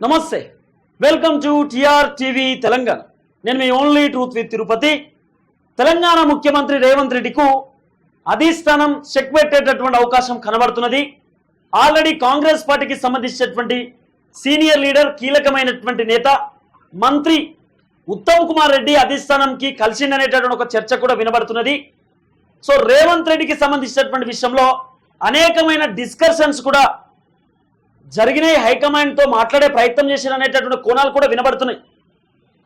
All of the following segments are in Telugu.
నమస్తే. Welcome to TR TV Telangana. నేను మీ only truth with Tirupati. Telangana ముఖ్యమంత్రి రేవంత్ రెడ్డికు అధిష్టానం చెక్ పెట్టేటటువంటి అవకాశం కనబడుతున్నది. ఆల్రెడీ కాంగ్రెస్ పార్టీకి సంబంధించినటువంటి సీనియర్ లీడర్ కీలకమైనటువంటి నేత మంత్రి ఉత్తమ్ కుమార్ రెడ్డి అధిష్టానంకి కలిసిందనేటటువంటి ఒక చర్చ కూడా వినబడుతున్నది. సో రేవంత్ రెడ్డికి సంబంధించినటువంటి విషయంలో అనేకమైన డిస్కషన్స్ కూడా జరిగినాయి హైకమాండ్తో మాట్లాడే ప్రయత్నం చేసిన అనేటటువంటి కోణాలు కూడా వినబడుతున్నాయి.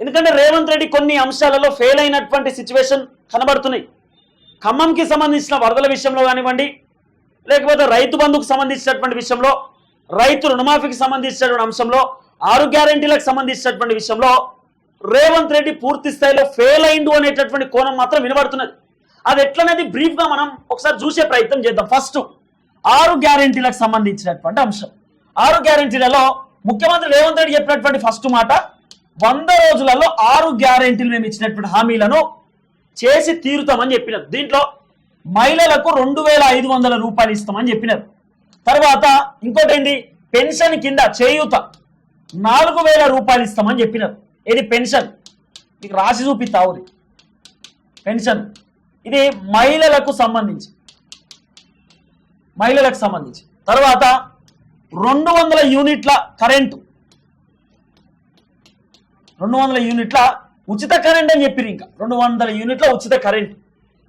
ఎందుకంటే రేవంత్ రెడ్డి కొన్ని అంశాలలో ఫెయిల్ అయినటువంటి సిచ్యువేషన్ కనబడుతున్నాయి. ఖమ్మంకి సంబంధించిన వరదల విషయంలో కానివ్వండి లేకపోతే రైతు బంధుకు సంబంధించినటువంటి విషయంలో రైతు రుణమాఫీకి సంబంధించినటువంటి అంశంలో ఆరు గ్యారంటీలకు సంబంధించినటువంటి విషయంలో రేవంత్ రెడ్డి పూర్తి స్థాయిలో ఫెయిల్ అయిండు అనేటటువంటి కోణం మాత్రం వినబడుతున్నది. అది ఎట్లనేది బ్రీఫ్గా మనం ఒకసారి చూసే ప్రయత్నం చేద్దాం. ఫస్ట్ ఆరు గ్యారంటీలకు సంబంధించినటువంటి అంశం. ఆరు గ్యారంటీలలో ముఖ్యమంత్రి రేవంత్ రెడ్డి చెప్పినటువంటి ఫస్ట్ మాట వంద రోజులలో ఆరు గ్యారంటీలు మేము ఇచ్చినటువంటి హామీలను చేసి తీరుతామని చెప్పినారు. దీంట్లో మహిళలకు రెండు వేల ఐదు వందల రూపాయలు ఇస్తామని చెప్పినారు. తర్వాత ఇంకోటి ఏంటి? పెన్షన్ కింద చేయూత నాలుగు వేల రూపాయలు ఇస్తామని చెప్పినారు. ఇది పెన్షన్. మీకు రాసి చూపిస్తావుది పెన్షన్. ఇది మహిళలకు సంబంధించి. మహిళలకు సంబంధించి. తర్వాత రెండు వందల యూనిట్ల కరెంటు. రెండు వందల యూనిట్ల ఉచిత కరెంట్ అని చెప్పారు ఇంకా. రెండు వందల యూనిట్ల ఉచిత కరెంట్.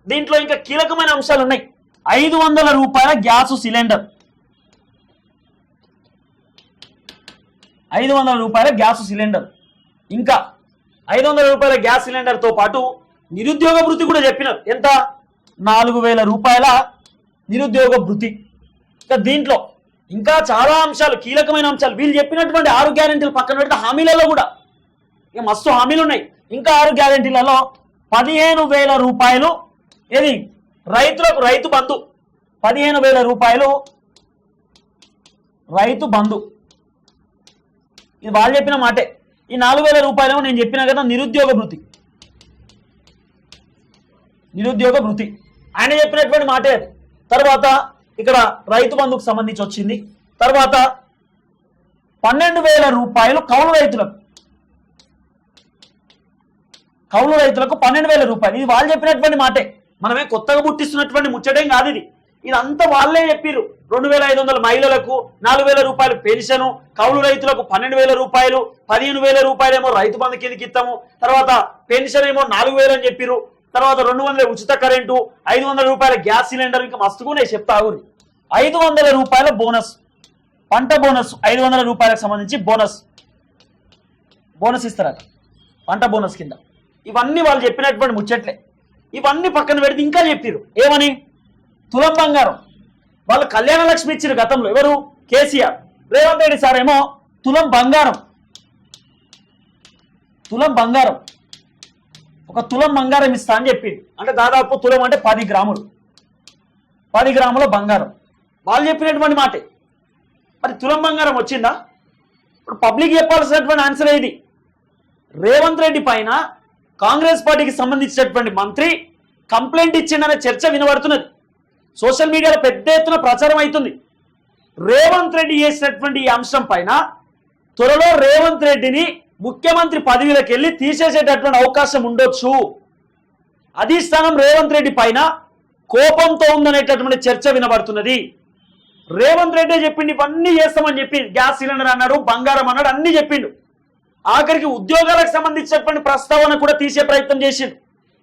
దీంట్లో ఇంకా కీలకమైన అంశాలు ఉన్నాయి ఐదు వందల రూపాయల గ్యాస్ సిలిండర్. ఐదు వందల రూపాయల గ్యాస్ సిలిండర్. ఇంకా ఐదు వందల రూపాయల గ్యాస్ సిలిండర్తో పాటు నిరుద్యోగ భృతి కూడా చెప్పినారు. ఎంత? నాలుగు వేల రూపాయల నిరుద్యోగ భృతి. ఇంకా దీంట్లో ఇంకా చాలా అంశాలు కీలకమైన అంశాలు. వీళ్ళు చెప్పినటువంటి ఆరు గ్యారెంటీలు పక్కన పెడితే హామీలలో కూడా. ఇక మస్తు హామీలు ఉన్నాయి. ఇంకా ఆరు గ్యారెంటీలలో పదిహేను వేల రూపాయలు ఏది? రైతులకు రైతు బంధు. పదిహేను వేల రూపాయలు రైతు బంధు. ఇది వాళ్ళు చెప్పిన మాటే. ఈ నాలుగు వేల రూపాయలు నేను చెప్పిన కదా నిరుద్యోగ భృతి. నిరుద్యోగ భృతి. ఆయన చెప్పినటువంటి మాటే తర్వాత ఇక్కడ రైతు బంధుకు సంబంధించి వచ్చింది. తర్వాత పన్నెండు వేల రూపాయలు కౌలు రైతులకు. కౌలు రైతులకు పన్నెండు వేల రూపాయలు. ఇది వాళ్ళు చెప్పినటువంటి మాటే. మనమే కొత్తగా పుట్టిస్తున్నటువంటి ముచ్చటేం కాదు ఇది. ఇదంతా వాళ్ళే చెప్పిర్రు. రెండు వేల ఐదు వందల మహిళలకు నాలుగు వేల రూపాయలు పెన్షన్ కౌలు రైతులకు పన్నెండు వేల రూపాయలు పదిహేను వేల రూపాయలు ఏమో రైతు బంధు కిందకి ఇస్తాము తర్వాత పెన్షన్ ఏమో నాలుగు వేలు అని చెప్పిర్రు. తర్వాత రెండు వందల ఉచిత కరెంటు ఐదు వందల రూపాయల గ్యాస్ సిలిండర్ ఇంకా మస్తుగానే చెప్తా ఉంది. ఐదు వందల రూపాయల బోనస్. పంట బోనస్ ఐదు వందల రూపాయలకు సంబంధించి బోనస్. బోనస్ ఇస్తారట. పంట బోనస్ కింద. ఇవన్నీ వాళ్ళు చెప్పినటువంటి ముచ్చట్లే. ఇవన్నీ పక్కన పెడితే ఇంకా చెప్పిర్రు. ఏమని? తులం బంగారం. వాళ్ళు కళ్యాణ లక్ష్మి ఇచ్చిన గతంలో. ఎవరు? కేసీఆర్. రేవంత్ రెడ్డి సార్ ఏమో తులం బంగారం. తులం బంగారం. ఒక తులం బంగారం ఇస్తా అని చెప్పింది అంటే దాదాపు తులం అంటే పది గ్రాములు. పది గ్రాముల బంగారం. వాళ్ళు చెప్పినటువంటి మాటే. మరి తులం బంగారం వచ్చిందా? ఇప్పుడు పబ్లిక్ చెప్పాల్సినటువంటి ఆన్సర్ ఏది? రేవంత్ రెడ్డి పైన కాంగ్రెస్ పార్టీకి సంబంధించినటువంటి మంత్రి కంప్లైంట్ ఇచ్చిందనే చర్చ వినబడుతున్నది. సోషల్ మీడియాలో పెద్ద ఎత్తున ప్రచారం అవుతుంది. రేవంత్ రెడ్డి చేసినటువంటి ఈ అంశం పైన త్వరలో రేవంత్ రెడ్డిని ముఖ్యమంత్రి పదవిలోకి వెళ్ళి తీసేసేటటువంటి అవకాశం ఉండొచ్చు. అధిష్టానం రేవంత్ రెడ్డి పైన కోపంతో ఉందనేటటువంటి చర్చ వినబడుతున్నది. రేవంత్ రెడ్డి చెప్పిండు ఇవన్నీ చేస్తామని చెప్పి గ్యాస్ సిలిండర్ అన్నాడు బంగారం అన్నాడు అన్ని చెప్పిండు. ఆఖరికి ఉద్యోగాలకు సంబంధించినటువంటి ప్రస్తావన కూడా తీసే ప్రయత్నం చేసిండు.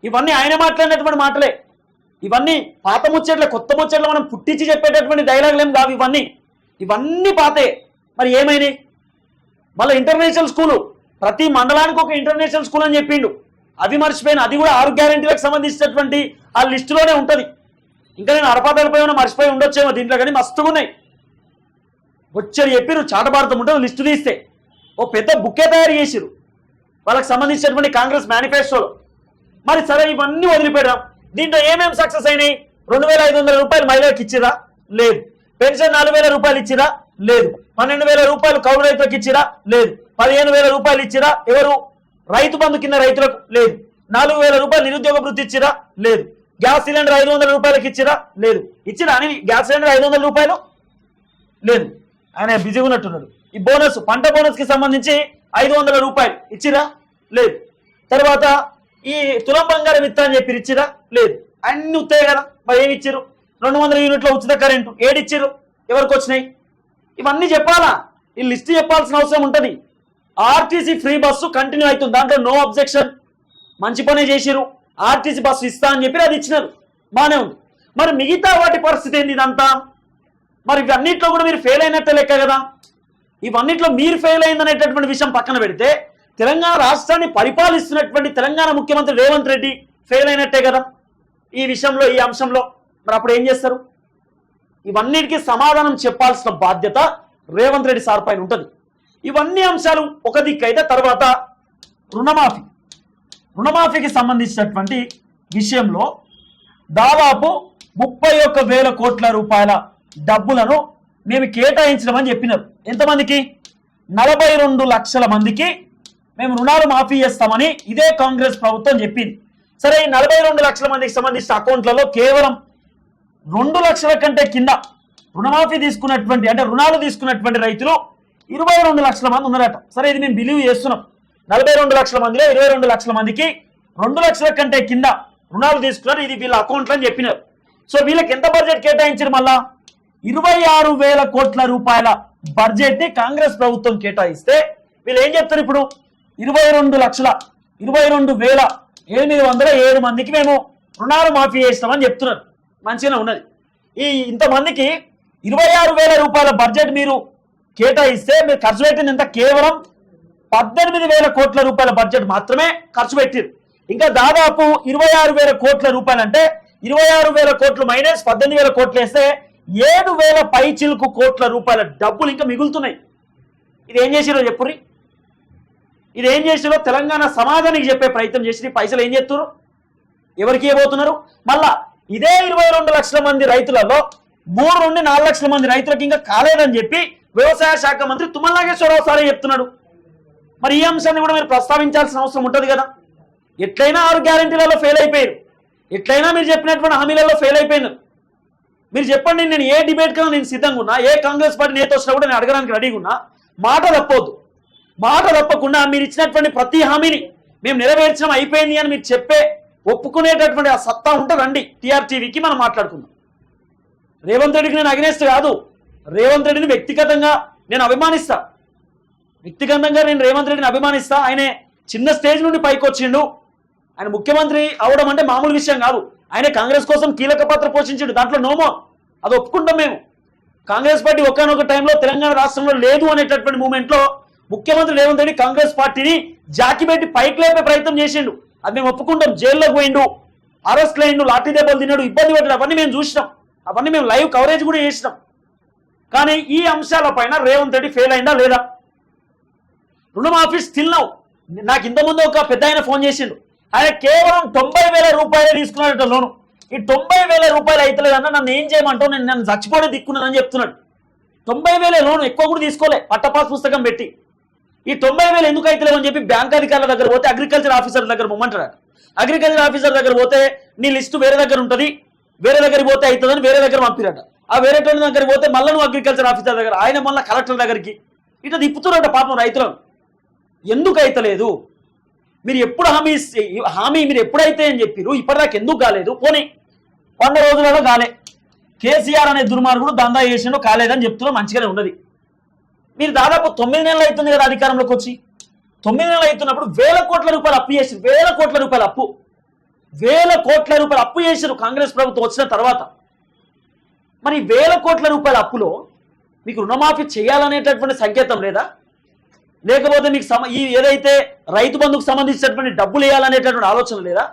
ఇవన్నీ ఆయన మాట్లాడినటువంటి మాటలే. ఇవన్నీ పాత ముచ్చట్ల కొత్త ముచ్చట్లు మనం పుట్టించి చెప్పేటటువంటి డైలాగులు ఏం కావు ఇవన్నీ. ఇవన్నీ పాతే. మరి ఏమైనాయి? మళ్ళీ ఇంటర్నేషనల్ స్కూలు. ప్రతి మండలానికి ఒక ఇంటర్నేషనల్ స్కూల్ అని చెప్పిండు. అది మర్చిపోయిన అది కూడా ఆరు గ్యారంటీలకు సంబంధించినటువంటి ఆ లిస్టులోనే ఉంటుంది. ఇంకా నేను అరపాటలపై ఉన్న మర్చిపోయి ఉండొచ్చేమో దీంట్లో కానీ మస్తుగా ఉన్నాయి వచ్చారు చెప్పారు చాటభారతం ఉంటుంది లిస్టు తీస్తే. ఓ పెద్ద బుక్కే తయారు చేసిరు వాళ్ళకి సంబంధించినటువంటి కాంగ్రెస్ మేనిఫెస్టోలో. మరి సరే ఇవన్నీ వదిలిపెడదాం. దీంట్లో ఏమేమి సక్సెస్ అయినాయి? రెండు వేల ఐదు వందల రూపాయలు మహిళలకు ఇచ్చిరా? లేదు. పెన్షన్ నాలుగు వేల రూపాయలు ఇచ్చిరా? లేదు. పన్నెండు వేల రూపాయలు కౌలు రైతులకు ఇచ్చిరా? లేదు. పదిహేను వేల రూపాయలు ఇచ్చిరా? ఎవరు? రైతు బంధు కింద రైతులకు లేదు. నాలుగు వేల రూపాయలు నిరుద్యోగ వృత్తి ఇచ్చిరా? లేదు. గ్యాస్ సిలిండర్ ఐదు వందల రూపాయలకి ఇచ్చిరా? లేదు. ఇచ్చిరా అని గ్యాస్ సిలిండర్ ఐదు వందల రూపాయలు? లేదు. ఆయన బిజీ ఉన్నట్టున్నాడు. ఈ బోనస్ పంట బోనస్కి సంబంధించి ఐదు వందల రూపాయలు ఇచ్చిరా? లేదు. తర్వాత ఈ తులం బంగారం ఇస్తా అని చెప్పి ఇచ్చిరా? లేదు. అన్ని ఉత్తాయి కదా. మరి ఏమి ఇచ్చిర్రు? రెండు వందల యూనిట్ల ఉచిత కరెంటు. ఏడిచ్చారు ఎవరికి వచ్చినాయి? ఇవన్నీ చెప్పాలా? ఈ లిస్ట్ చెప్పాల్సిన అవసరం ఉంటుంది. ఆర్టీసీ ఫ్రీ బస్సు కంటిన్యూ అవుతుంది. దాంట్లో నో అబ్జెక్షన్ మంచి పనే చేసిరు ఆర్టీసీ బస్సు ఇస్తా అని చెప్పి అది ఇచ్చినారు. బానే ఉంది. మరి మిగతా వాటి పరిస్థితి ఏంది ఇదంతా? మరి ఇవన్నిట్లో కూడా మీరు ఫెయిల్ అయినట్టే లెక్క కదా. ఇవన్నిట్లో మీరు ఫెయిల్ అయిందనేటటువంటి విషయం పక్కన పెడితే తెలంగాణ రాష్ట్రాన్ని పరిపాలిస్తున్నటువంటి తెలంగాణ ముఖ్యమంత్రి రేవంత్ రెడ్డి ఫెయిల్ అయినట్టే కదా. ఈ విషయంలో ఈ అంశంలో. మరి అప్పుడు ఏం చేస్తారు? ఇవన్నిటికీ సమాధానం చెప్పాల్సిన బాధ్యత రేవంత్ రెడ్డి సార్ పైన ఉంటుంది. ఇవన్నీ అంశాలు ఒక దిక్కైతే తర్వాత రుణమాఫీ. రుణమాఫీకి సంబంధించినటువంటి విషయంలో దాదాపు ముప్పై ఒక్క వేల కోట్ల రూపాయల డబ్బులను మేము కేటాయించడమని చెప్పినారు. ఎంతమందికి? నలభై రెండు లక్షల మందికి మేము రుణాలు మాఫీ చేస్తామని ఇదే కాంగ్రెస్ ప్రభుత్వం చెప్పింది. సరే ఈ నలభై రెండు లక్షల మందికి సంబంధించిన అకౌంట్లలో కేవలం రెండు లక్షల కంటే కింద రుణమాఫీ తీసుకున్నటువంటి అంటే రుణాలు తీసుకున్నటువంటి రైతులు ఇరవై రెండు లక్షల మంది ఉన్నారట. సరే ఇది మేము బిలీవ్ చేస్తున్నాం. నలభై రెండు లక్షల మందిలో ఇరవై రెండు లక్షల మందికి రెండు లక్షల కంటే కింద రుణాలు తీసుకున్నారు. ఇది వీళ్ళ అకౌంట్లో అని చెప్పినారు. సో వీళ్ళకి ఎంత బడ్జెట్ కేటాయించారు మళ్ళా? ఇరవై ఆరు వేల కోట్ల రూపాయల బడ్జెట్ని కాంగ్రెస్ ప్రభుత్వం కేటాయిస్తే వీళ్ళు ఏం చెప్తారు ఇప్పుడు? ఇరవై రెండు లక్షల ఇరవై రెండు వేల ఎనిమిది వందల ఏడు మందికి మేము రుణాలు మాఫీ చేస్తామని చెప్తున్నారు. మంచిగానే ఉన్నది. ఈ ఇంతమందికి ఇరవై ఆరు వేల రూపాయల బడ్జెట్ మీరు కేటాయిస్తే మీరు ఖర్చు పెట్టింది ఎంత? కేవలం పద్దెనిమిది వేల కోట్ల రూపాయల బడ్జెట్ మాత్రమే ఖర్చు పెట్టారు. ఇంకా దాదాపు ఇరవై ఆరు వేల కోట్ల రూపాయలు అంటే ఇరవై ఆరు వేల కోట్లు మైనస్ పద్దెనిమిది వేల కోట్లు వేస్తే ఏడు వేల పై చిలుకు కోట్ల రూపాయల డబ్బులు ఇంకా మిగులుతున్నాయి. ఇది ఏం చేసిరో చెప్పుర్రి? ఇది ఏం చేసిరో తెలంగాణ సమాజానికి చెప్పే ప్రయత్నం చేసి పైసలు ఏం చేస్తున్నారు ఎవరికి ఇవ్వబోతున్నారు? మళ్ళా ఇదే ఇరవై రెండు లక్షల మంది రైతులలో మూడు నుండి నాలుగు లక్షల మంది రైతులకు ఇంకా కాలేదని చెప్పి వ్యవసాయ శాఖ మంత్రి తుమ్మల నాగేశ్వరరావు సారే చెప్తున్నాడు? మరి ఈ అంశాన్ని కూడా మీరు ప్రస్తావించాల్సిన అవసరం ఉంటుంది కదా? ఎట్లయినా ఆరు గ్యారంటీలలో ఫెయిల్ అయిపోయారు. ఎట్లయినా మీరు చెప్పినటువంటి హామీలలో ఫెయిల్ అయిపోయినారు. మీరు చెప్పండి నేను ఏ డిబేట్ కన్నా నేను సిద్ధంగా ఉన్నా ఏ కాంగ్రెస్ పార్టీ నేత వచ్చినా కూడా నేను అడగడానికి రెడీగా ఉన్నా. మాట తప్పవద్దు మాట తప్పకుండా మీరు ఇచ్చినటువంటి ప్రతి హామీని మేము నెరవేర్చడం అయిపోయింది అని మీరు చెప్పే ఒప్పుకునేటటువంటి ఆ సత్తా ఉంటే రండి. టీఆర్టీవీకి మనం మాట్లాడుకుందాం. రేవంత్ రెడ్డికి నేను అగ్నేస్ట్ కాదు. రేవంత్ రెడ్డిని వ్యక్తిగతంగా నేను అభిమానిస్తా. వ్యక్తిగతంగా నేను రేవంత్ రెడ్డిని అభిమానిస్తా. ఆయనే చిన్న స్టేజ్ నుండి పైకి వచ్చిండు. ఆయన ముఖ్యమంత్రి అవడం అంటే మామూలు విషయం కాదు. ఆయన కాంగ్రెస్ కోసం కీలక పాత్ర పోషించాడు. దాంట్లో నోమో అది ఒప్పుకుంటాం మేము. కాంగ్రెస్ పార్టీ ఒకనొక టైంలో తెలంగాణ రాష్ట్రంలో లేదు అనేటటువంటి మూమెంట్లో ముఖ్యమంత్రి రేవంత్ రెడ్డి కాంగ్రెస్ పార్టీని జాకి పెట్టి పైకి లేపే ప్రయత్నం చేసిండు. అది మేము ఒప్పుకుంటాం. జైల్లోకి పోయిండు. అరెస్ట్ అయిండు లాఠీ దెబ్బలు తిన్నాడు. ఇబ్బంది పడ్డాడు. అవన్నీ మేము చూసినాం. అవన్నీ మేము లైవ్ కవరేజ్ కూడా చేసినాం. కానీ ఈ అంశాలపైన రేవంత్ రెడ్డి ఫెయిల్ అయిందా లేదా? రుణమాఫీ స్టిల్ నౌ నాకు ఇంతకుముందు ఒక పెద్ద ఆయన ఫోన్ చేసిండు. ఆయన కేవలం తొంభై వేల రూపాయలు తీసుకున్నాడట లోను. ఈ తొంభై వేల రూపాయలు అయితలేదన్న నన్ను ఏం చేయమంటావు? నేను నన్ను చచ్చిపోతే దిక్కున్నానని చెప్తున్నాడు. తొంభై వేల లోను ఎక్కువ కూడా తీసుకోలే. పట్టపాస్ పుస్తకం పెట్టి. ఈ తొంభై వేలు ఎందుకు అయితలేవని చెప్పి బ్యాంక్ అధికారుల దగ్గర పోతే అగ్రికల్చర్ ఆఫీసర్ దగ్గర పొమ్మంటాడు అగ్రికల్చర్ ఆఫీసర్ దగ్గర పోతే నీ లిస్టు వేరే దగ్గర ఉంటుంది. వేరే దగ్గరికి పోతే అవుతుందని వేరే దగ్గర పంపిరట. ఆ వేరే టోన్ దగ్గర పోతే మళ్ళీ నువ్వు అగ్రికల్చర్ ఆఫీసర్ దగ్గర ఆయన మళ్ళీ కలెక్టర్ దగ్గరికి. ఇట్లా తిప్పుతున్నారట పాపం రైతులను. ఎందుకు అయితలేదు? మీరు ఎప్పుడు హామీ ఇస్తే- హామీ మీరు ఎప్పుడైతే అని చెప్పిరు ఇప్పటిదాకా ఎందుకు కాలేదు? పోనీ వంద రోజులలో కాలే. కేసీఆర్ అనే దుర్మార్గుడు దందా చేసిండు కాలేదని చెప్తున్నా మంచిగానే ఉన్నది. మీరు దాదాపు తొమ్మిది నెలలు అవుతుంది కదా అధికారంలోకి వచ్చి. తొమ్మిది నెలలు అవుతున్నప్పుడు వేల కోట్ల రూపాయలు అప్పు చేసి వేల కోట్ల రూపాయలు అప్పు. వేల కోట్ల రూపాయలు అప్పు చేశారు కాంగ్రెస్ ప్రభుత్వం వచ్చిన తర్వాత. మరి వేల కోట్ల రూపాయల అప్పులో మీకు రుణమాఫీ చేయాలనేటటువంటి సంకేతం లేదా? లేకపోతే మీకు సమ ఈ ఏదైతే రైతు బంధుకు సంబంధించినటువంటి డబ్బులు ఇవ్వాలనేటటువంటి ఆలోచన లేదా?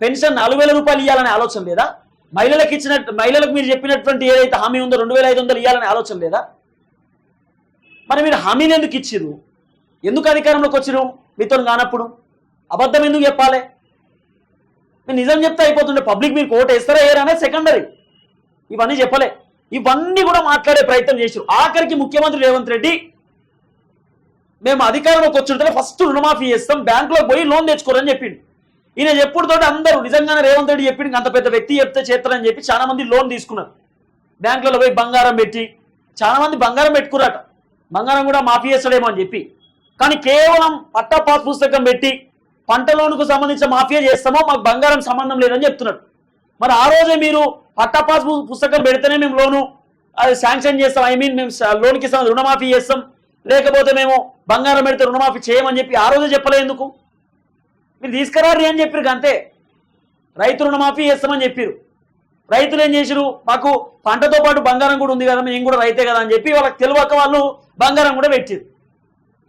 పెన్షన్ నాలుగు వేల రూపాయలు ఇవ్వాలనే ఆలోచన లేదా? మహిళలకు ఇచ్చిన మహిళలకు మీరు చెప్పినటువంటి ఏదైతే హామీ ఉందో రెండు వేల ఐదు వందలు ఇవ్వాలనే ఆలోచన లేదా? మరి మీరు హామీని ఎందుకు ఇచ్చిరు ఎందుకు అధికారంలోకి వచ్చిరు మీతో కానప్పుడు అబద్ధం ఎందుకు చెప్పాలి? మీరు నిజం చెప్తే అయిపోతుండే పబ్లిక్ మీరు ఓటు వేస్తారా ఏరానే సెకండరీ ఇవన్నీ చెప్పలే. ఇవన్నీ కూడా మాట్లాడే ప్రయత్నం చేశారు ఆఖరికి ముఖ్యమంత్రి రేవంత్ రెడ్డి మేము అధికారంలోకి వచ్చిన ఫస్ట్ రుణమాఫీ చేస్తాం బ్యాంకులో పోయి లోన్ తెచ్చుకోరని చెప్పిండు. ఈయన చెప్పుడు తోటి అందరూ నిజంగానే రేవంత్ రెడ్డి చెప్పిండు అంత పెద్ద వ్యక్తి చెప్తే చేస్తారని చెప్పి చాలా మంది లోన్ తీసుకున్నారు. బ్యాంకులలో పోయి బంగారం పెట్టి చాలా మంది బంగారం పెట్టుకురాట. బంగారం కూడా మాఫీ చేస్తాడేమో అని చెప్పి. కానీ కేవలం పట్టా పాస్ పుస్తకం పెట్టి పంట లోనుకు సంబంధించిన మాఫియా చేస్తామో మాకు బంగారం సంబంధం లేదని చెప్తున్నాడు మరి ఆ రోజే మీరు పట్టా పాస్ పుస్తకం పెడితేనే మేము లోను అది శాంక్షన్ చేస్తాం. ఐ మీన్ మేము లోన్కి ఇస్తాం రుణమాఫీ చేస్తాం. లేకపోతే మేము బంగారం పెడితే రుణమాఫీ చేయమని చెప్పి ఆ రోజే చెప్పలే ఎందుకు? మీరు తీసుకురారు అని చెప్పారు అంతే. రైతు రుణమాఫీ చేస్తామని చెప్పారు రైతులు ఏం చేసిరు మాకు పంటతో పాటు బంగారం కూడా ఉంది కదా మేము కూడా రైతే కదా అని చెప్పి వాళ్ళకి తెలియక వాళ్ళు బంగారం కూడా పెట్టారు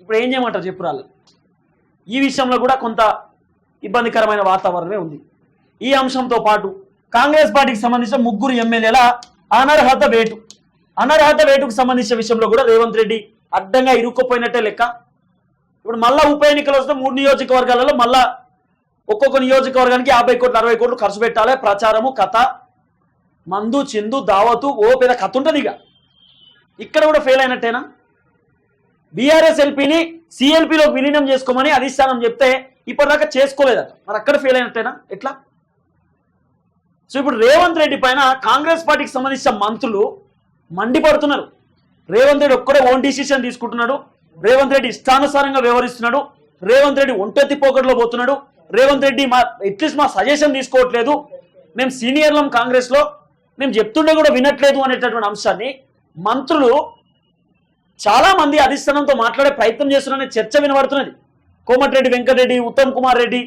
ఇప్పుడు ఏం చేయమంటారు చెప్పు వాళ్ళు ఈ విషయంలో కూడా కొంత ఇబ్బందికరమైన వాతావరణమే ఉంది. ఈ అంశంతో పాటు కాంగ్రెస్ పార్టీకి సంబంధించిన ముగ్గురు ఎమ్మెల్యేల అనర్హత వేటు. అనర్హత వేటుకు సంబంధించిన విషయంలో కూడా రేవంత్ రెడ్డి అడ్డంగా ఇరుక్కుపోయినట్టే లెక్క. ఇప్పుడు మళ్ళా ఉప ఎన్నికలు వస్తే మూడు నియోజకవర్గాలలో మళ్ళా ఒక్కొక్క నియోజకవర్గానికి యాభై కోట్లు అరవై కోట్లు ఖర్చు పెట్టాలి. ప్రచారము కథ మందు చిందు దావతు ఓ పెద్ద కథ ఉంటుంది ఇక. ఇక్కడ కూడా ఫెయిల్ అయినట్టేనా? బీఆర్ఎస్ ఎల్పీని సిఎల్పీలో విలీనం చేసుకోమని అధిష్టానం చెప్తే ఇప్పటిదాకా చేసుకోలేదట. మరి అక్కడ ఫెయిల్ అయినట్టేనా? ఎట్లా? సో ఇప్పుడు రేవంత్ రెడ్డి పైన కాంగ్రెస్ పార్టీకి సంబంధించిన మంత్రులు మండిపడుతున్నారు. రేవంత్ రెడ్డి ఒక్కడే ఓన్ డిసిషన్ తీసుకుంటున్నాడు. రేవంత్ రెడ్డి ఇష్టానుసారంగా వ్యవహరిస్తున్నాడు. రేవంత్ రెడ్డి ఒంటెత్తి పోకట్లో పోతున్నాడు. రేవంత్ రెడ్డి మా అట్లీస్ట్ మా సజెషన్ తీసుకోవట్లేదు. మేము సీనియర్లం కాంగ్రెస్లో మేము చెప్తుండే కూడా వినట్లేదు అనేటటువంటి అంశాన్ని మంత్రులు చాలామంది అధిష్టానంతో మాట్లాడే ప్రయత్నం చేస్తున్నారనే చర్చ వినబడుతున్నది. కోమటిరెడ్డి వెంకటరెడ్డి ఉత్తమ్ కుమార్ రెడ్డి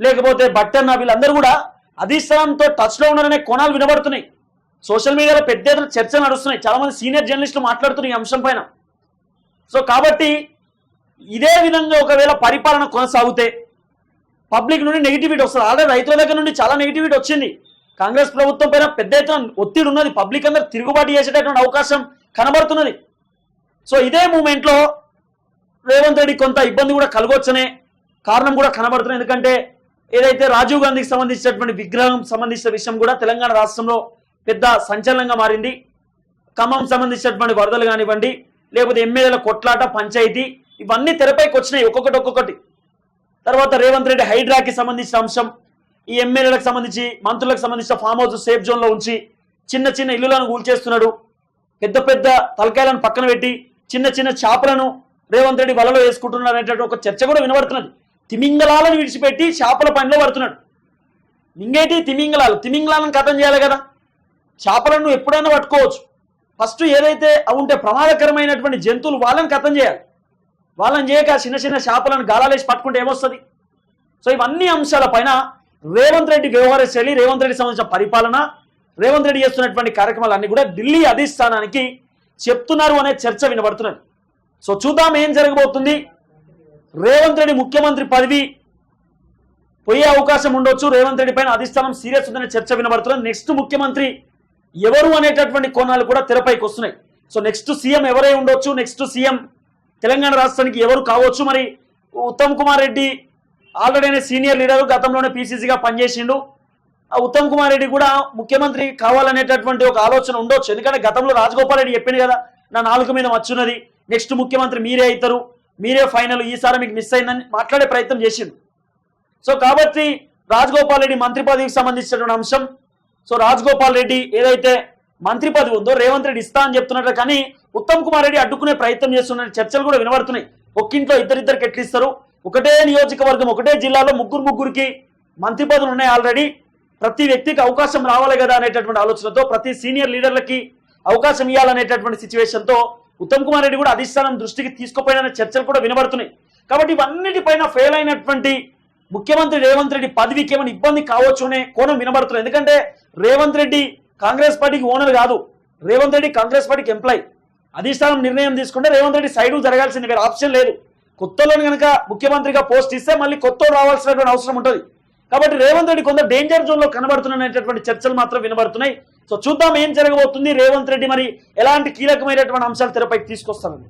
లేకపోతే బట్టన్న వీళ్ళందరూ కూడా అధిష్టానంతో టచ్లో ఉన్నారనే కోణాలు వినబడుతున్నాయి. సోషల్ మీడియాలో పెద్ద ఎత్తున చర్చ నడుస్తున్నాయి. చాలా మంది సీనియర్ జర్నలిస్టులు మాట్లాడుతున్నాయి ఈ అంశం పైన. సో కాబట్టి ఇదే విధంగా ఒకవేళ పరిపాలన కొనసాగితే పబ్లిక్ నుండి నెగిటివిటీ వస్తుంది. ఆల్రెడీ రైతుల దగ్గర నుండి చాలా నెగిటివిటీ వచ్చింది. కాంగ్రెస్ ప్రభుత్వం పైన పెద్ద ఎత్తున ఒత్తిడి ఉన్నది. పబ్లిక్ అందరు తిరుగుబాటు చేసేటటువంటి అవకాశం కనబడుతున్నది. సో ఇదే మూమెంట్లో రేవంత్ రెడ్డి కొంత ఇబ్బంది కూడా కలగొచ్చనే కారణం కూడా కనబడుతుంది ఎందుకంటే ఏదైతే రాజీవ్ గాంధీకి సంబంధించినటువంటి విగ్రహం సంబంధించిన విషయం కూడా తెలంగాణ రాష్ట్రంలో పెద్ద సంచలనంగా మారింది. ఖమ్మం సంబంధించినటువంటి వరదలు కానివ్వండి లేకపోతే ఎమ్మెల్యేల కొట్లాట పంచాయతీ ఇవన్నీ తెరపైకి వచ్చినాయి ఒక్కొక్కటి ఒక్కొక్కటి. తర్వాత రేవంత్ రెడ్డి హైడ్రాకి సంబంధించిన అంశం ఈ ఎమ్మెల్యేలకు సంబంధించి మంత్రులకు సంబంధించిన ఫామ్ హౌస్ సేఫ్ జోన్లో ఉంచి చిన్న చిన్న ఇల్లులను కూల్చేస్తున్నాడు. పెద్ద పెద్ద తలకాయలను పక్కన పెట్టి చిన్న చిన్న చేపలను రేవంత్ రెడ్డి వలలో వేసుకుంటున్నారు అనేటువంటి ఒక చర్చ కూడా వినబడుతున్నది. తిమింగళాలను విడిచిపెట్టి చేపల పనిలో పడుతున్నాడు. ఇంకేంటి తిమింగలాలు? తిమింగళాలను కథం చేయాలి కదా. చేపలను ఎప్పుడైనా పట్టుకోవచ్చు. ఫస్ట్ ఏదైతే అవి ఉంటే ప్రమాదకరమైనటువంటి జంతువులు వాళ్ళని కథం చేయాలి. వాళ్ళని చేయక చిన్న చిన్న చేపలను గాలాలేసి పట్టుకుంటే ఏమొస్తుంది? సో ఇవన్నీ అంశాలపైన రేవంత్ రెడ్డి వ్యవహార శైలి రేవంత్ రెడ్డి సంబంధించిన పరిపాలన రేవంత్ రెడ్డి చేస్తున్నటువంటి కార్యక్రమాలన్నీ కూడా ఢిల్లీ అధిష్టానానికి చెప్తున్నారు అనే చర్చ వినబడుతున్నది. సో చూద్దాం ఏం జరగబోతుంది. రేవంత్ రెడ్డి ముఖ్యమంత్రి పదవి పోయే అవకాశం ఉండొచ్చు. రేవంత్ రెడ్డి పైన అధిష్టానం సీరియస్ ఉందనే చర్చ వినబడుతున్నది. నెక్స్ట్ ముఖ్యమంత్రి ఎవరు అనేటటువంటి కోణాలు కూడా తెరపైకి వస్తున్నాయి. సో నెక్స్ట్ సీఎం ఎవరై ఉండొచ్చు? నెక్స్ట్ సీఎం తెలంగాణ రాష్ట్రానికి ఎవరు కావచ్చు? మరి ఉత్తమ్ కుమార్ రెడ్డి ఆల్రెడీ ఆయన సీనియర్ లీడర్. గతంలోనే పీసీసీగా పనిచేసిండు. ఆ ఉత్తమ్ కుమార్ రెడ్డి కూడా ముఖ్యమంత్రి కావాలనేటటువంటి ఒక ఆలోచన ఉండొచ్చు. ఎందుకంటే గతంలో రాజగోపాల్ రెడ్డి చెప్పింది కదా నా నాలుగు మీద వచ్చున్నది నెక్స్ట్ ముఖ్యమంత్రి మీరే అవుతారు. మీరే ఫైనల్ ఈసారి మీకు మిస్ అయిందని మాట్లాడే ప్రయత్నం చేసిండు. సో కాబట్టి రాజగోపాల్ రెడ్డి మంత్రి పదవికి సంబంధించినటువంటి అంశం. సో రాజగోపాల్ రెడ్డి ఏదైతే మంత్రి పదవి ఉందో రేవంత్ రెడ్డి ఇస్తా అని చెప్తున్నట్టు కానీ ఉత్తమ్ కుమార్ రెడ్డి అడ్డుకునే ప్రయత్నం చేస్తున్న చర్చలు కూడా వినబడుతున్నాయి. ఒక్కింట్లో ఇద్దరిద్దరికి ఎట్లిస్తారు ఒకటే నియోజకవర్గం ఒకటే జిల్లాలో ముగ్గురు ముగ్గురికి మంత్రి పదవులు ఉన్నాయి ఆల్రెడీ ప్రతి వ్యక్తికి అవకాశం రావాలి కదా అనేటటువంటి ఆలోచనతో ప్రతి సీనియర్ లీడర్లకి అవకాశం ఇవ్వాలనేటటువంటి సిచ్యువేషన్తో ఉత్తమ్ కుమార్ రెడ్డి కూడా అధిష్టానం దృష్టికి తీసుకుపోయిన చర్చలు కూడా వినబడుతున్నాయి. కాబట్టి ఇవన్నిటిపైన ఫెయిల్ అయినటువంటి ముఖ్యమంత్రి రేవంత్ రెడ్డి పదవికి ఏమైనా ఇబ్బంది కావచ్చు అనే కోణం వినబడుతుంది ఎందుకంటే రేవంత్ రెడ్డి కాంగ్రెస్ పార్టీకి ఓనర్ కాదు. రేవంత్ రెడ్డి కాంగ్రెస్ పార్టీకి ఎంప్లాయ్. అధిష్టానం నిర్ణయం తీసుకుంటే రేవంత్ రెడ్డి సైడు జరగాల్సింది వేరే ఆప్షన్ లేదు. కొత్తలోని కనుక ముఖ్యమంత్రిగా పోస్ట్ ఇస్తే మళ్ళీ కొత్త రావాల్సినటువంటి అవసరం ఉంటుంది. కాబట్టి రేవంత్ రెడ్డి కొంత డేంజర్ జోన్లో కనబడుతున్నటువంటి చర్చలు మాత్రం వినబడుతున్నాయి. సో చూద్దాం ఏం జరగబోతుంది. రేవంత్ రెడ్డి మరి ఎలాంటి కీలకమైనటువంటి అంశాలు తెరపైకి తీసుకొస్తారని